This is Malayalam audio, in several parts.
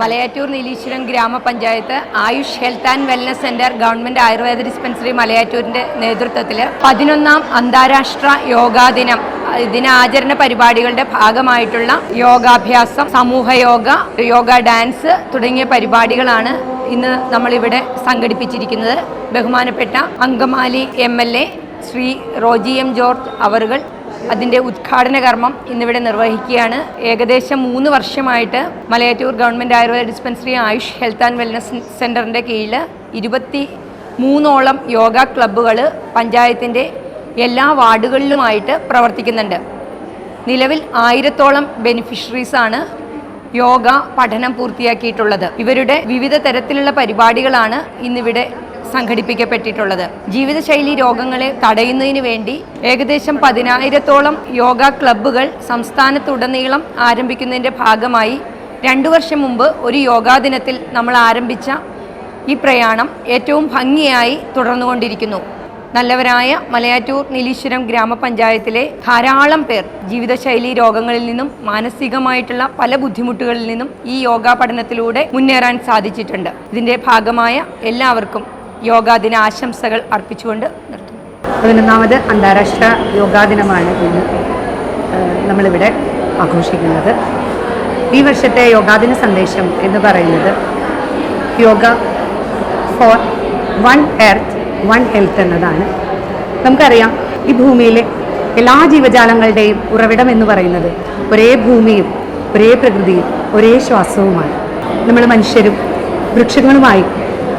മലയാറ്റൂർ നീലീശ്വരം ഗ്രാമപഞ്ചായത്ത് AYUSH health and wellness centre government Ayurveda dispensary മലയാറ്റൂരിന്റെ നേതൃത്വത്തിൽ പതിനൊന്നാം അന്താരാഷ്ട്ര യോഗാ ദിനം. ദിനാചരണ പരിപാടികളുടെ ഭാഗമായിട്ടുള്ള യോഗാഭ്യാസം സമൂഹ യോഗ യോഗ ഡാൻസ് തുടങ്ങിയ പരിപാടികളാണ് ഇന്ന് നമ്മളിവിടെ സംഘടിപ്പിച്ചിരിക്കുന്നത്. ബഹുമാനപ്പെട്ട Angamaly M Shri Roji M George അവറുകൾ അതിന്റെ ഉദ്ഘാടന കർമ്മം ഇന്നിവിടെ നിർവഹിക്കുകയാണ്. ഏകദേശം മൂന്ന് വർഷമായിട്ട് Malayattoor government Ayurveda dispensary AYUSH health and wellness സെന്ററിന്റെ കീഴിൽ ഇരുപത്തി മൂന്നോളം യോഗ ക്ലബ്ബുകൾ പഞ്ചായത്തിന്റെ എല്ലാ വാർഡുകളിലുമായിട്ട് പ്രവർത്തിക്കുന്നുണ്ട്. നിലവിൽ ആയിരത്തോളം ബെനിഫിഷ്യറീസാണ് യോഗ പഠനം പൂർത്തിയാക്കിയിട്ടുള്ളത്. ഇവരുടെ വിവിധ തരത്തിലുള്ള പരിപാടികളാണ് ഇന്നിവിടെ സംഘടിപ്പിക്കപ്പെട്ടിട്ടുള്ളത്. ജീവിതശൈലി രോഗങ്ങളെ തടയുന്നതിന് വേണ്ടി ഏകദേശം പതിനായിരത്തോളം യോഗ ക്ലബ്ബുകൾ സംസ്ഥാനത്തുടനീളം ആരംഭിക്കുന്നതിന്റെ ഭാഗമായി രണ്ടു വർഷം മുമ്പ് ഒരു യോഗാ ദിനത്തിൽ നമ്മൾ ആരംഭിച്ച ഈ പ്രയാണം ഏറ്റവും ഭംഗിയായി തുടർന്നുകൊണ്ടിരിക്കുന്നു. നല്ലവരായ മലയാറ്റൂർ നീലീശ്വരം ഗ്രാമപഞ്ചായത്തിലെ ധാരാളം പേർ ജീവിതശൈലി രോഗങ്ങളിൽ നിന്നും മാനസികമായിട്ടുള്ള പല ബുദ്ധിമുട്ടുകളിൽ നിന്നും ഈ യോഗാ പഠനത്തിലൂടെ മുന്നേറാൻ സാധിച്ചിട്ടുണ്ട്. ഇതിന്റെ ഭാഗമായ എല്ലാവർക്കും യോഗാ ദിന ആശംസകൾ അർപ്പിച്ചുകൊണ്ട് നിർത്തുന്നു. പതിനൊന്നാമത് അന്താരാഷ്ട്ര യോഗാ ദിനമാണ് ഇന്ന് നമ്മളിവിടെ ആഘോഷിക്കുന്നത്. ഈ വർഷത്തെ യോഗാ ദിന സന്ദേശം എന്ന് പറയുന്നത് yoga for one earth one health എന്നതാണ്. നമുക്കറിയാം ഈ ഭൂമിയിലെ എല്ലാ ജീവജാലങ്ങളുടെയും ഉറവിടം എന്ന് പറയുന്നത് ഒരേ ഭൂമിയും ഒരേ പ്രകൃതിയും ഒരേ ശ്വാസവുമാണ്. നമ്മൾ മനുഷ്യരും വൃക്ഷങ്ങളുമായി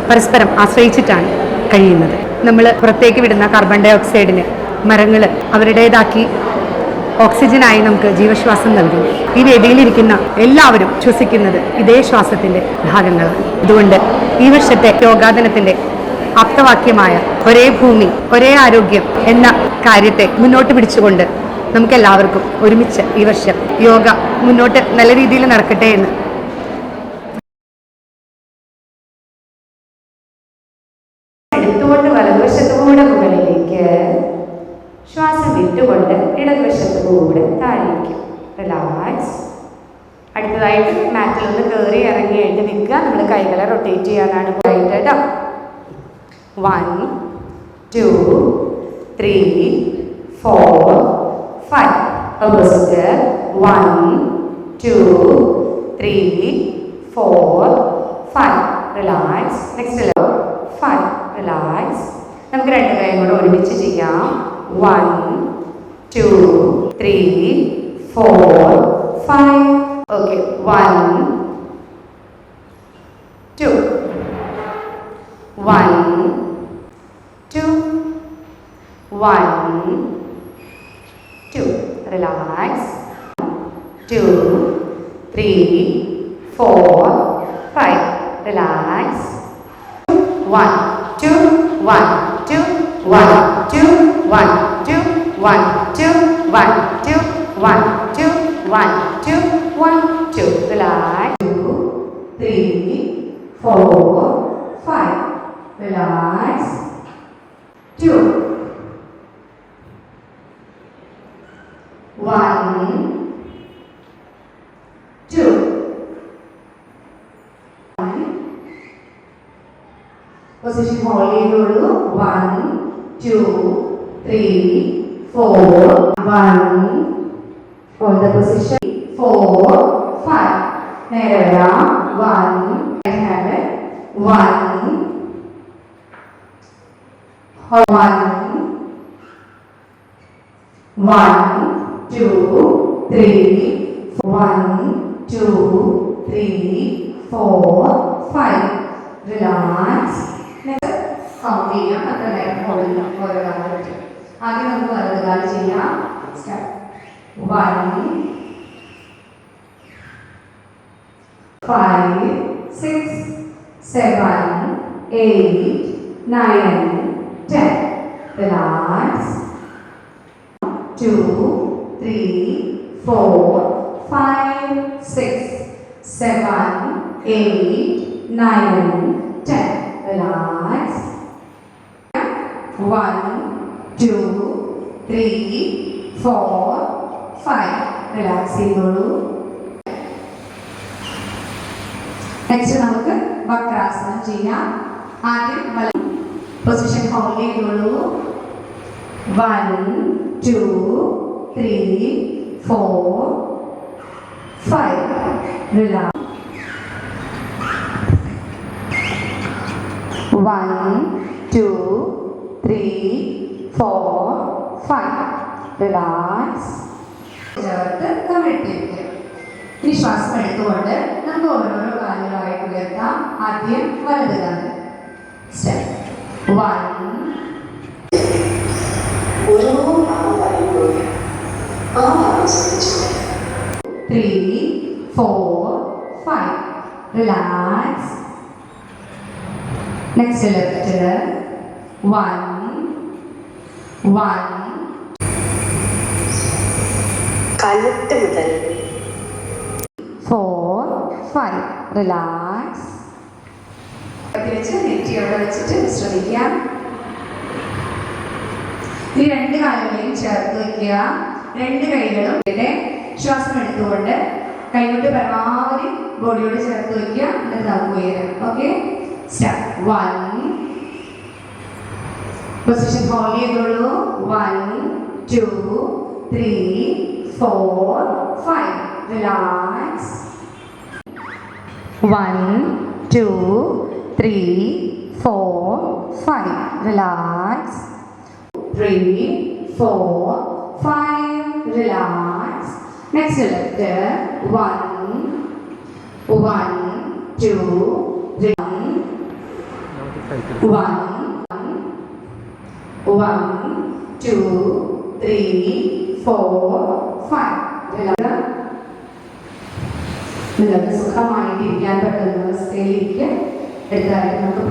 പരസ്പരം ആശ്രയിച്ചിട്ടാണ് കഴിയുന്നത്. നമ്മൾ പുറത്തേക്ക് വിടുന്ന കാർബൺ ഡൈ ഓക്സൈഡിന് മരങ്ങൾ അവരുടേതാക്കി ഓക്സിജനായി നമുക്ക് ജീവശ്വാസം നൽകുന്നു. ഈ വേദിയിലിരിക്കുന്ന എല്ലാവരും ശ്വസിക്കുന്നത് ഇതേ ശ്വാസത്തിന്റെ ഭാഗങ്ങളാണ്. അതുകൊണ്ട് ഈ വർഷത്തെ യോഗാദിനത്തിന്റെ ആപ്തവാക്യമായ ഒരേ ഭൂമി ഒരേ ആരോഗ്യം എന്ന കാര്യത്തെ മുന്നോട്ട് പിടിച്ചുകൊണ്ട് നമുക്കെല്ലാവർക്കും ഒരുമിച്ച് ഈ വർഷം യോഗ മുന്നോട്ട് നല്ല രീതിയിൽ നടക്കട്ടെ എന്ന് എടുത്തുകൊണ്ട് വലതുവശത്തുകൂടെ മുകളിലേക്ക് ശ്വാസം വിട്ടുകൊണ്ട് ഇടതുവശത്തുകൂടെ താഴേക്ക്. റിലാക്സ് അടുത്തതായിട്ട് മാറ്റിൽ ഒന്ന് കയറി ഇറങ്ങി എഴുതി നിൽക്കുക. നമ്മൾ കൈകളെ റൊട്ടേറ്റ് ചെയ്യാനാണ് പോയിട്ട് കേട്ടോ. One two three four five opposite one two three four five relax next നമുക്ക് രണ്ട് കൈയും കൂടെ ഒരുമിച്ച് ചെയ്യാം. One two three four five okay one two one two one two relax two three four five relax one two one, two, one, two, one, two, one, two, one, two, one, two, one, two, one, two. Relax. Two, three, four, five. Relax. Position hold ചെയ്തോളൂ one two three four one hold the position four five നേരെ വരാം. One hand one one one two three one two three four five നിങ്ങൾക്ക് കൗണ്ട് ചെയ്യാം എത്ര നേരം ഓടുന്നു ഓരോ കാലഘട്ടം ആദ്യം നമുക്ക് വലത് കാല് ചെയ്യാം start one five six seven eight nine ten relax two three four five six seven eight nine One, two, three, four, five. Relax ചെയ്തോളൂ നെക്സ്റ്റ് നമുക്ക് വക്രാസനം ചെയ്യാം. ആദ്യം വല പൊസിഷൻ ഹോൾഡ് ചെയ്തോളൂ. One two three four five relax one two three four five relax ചേർത്ത് കമിഴ്ത്തിയിരിക്കുക ഇനി ശ്വാസം എടുത്തുകൊണ്ട് നമുക്ക് ഓരോരോ കാലുകളായി ഉയർത്താം ആദ്യം വലത് കാൽ step one three four five relax next left one one കഴുത്ത് മുതൽ ഫോർ ഫൈവ് റിലാക്സ് വെച്ച് നെറ്റി അവിടെ വെച്ചിട്ട് വിശ്രമിക്കാം ഈ രണ്ട് കാലുകളെയും ചേർത്ത് വയ്ക്കുക രണ്ട് കൈകളും ഇവിടെ ശ്വാസം എടുത്തുകൊണ്ട് കൈകൊണ്ട് പരമാവധി ബോഡിയോട് ചേർത്ത് വയ്ക്കുക എന്നിട്ട് നമുക്ക് ഉയരാം okay step one position hold ചെയ്തോളൂ one two three four five relax one two three four five relax three, four, five, relax. Next left, one, one, two, three, one. നിങ്ങൾക്ക് സുഖമായിട്ടിരിക്കാൻ പറ്റുന്ന അവസ്ഥയിലേക്ക് എടുത്തായിട്ട് നമുക്ക്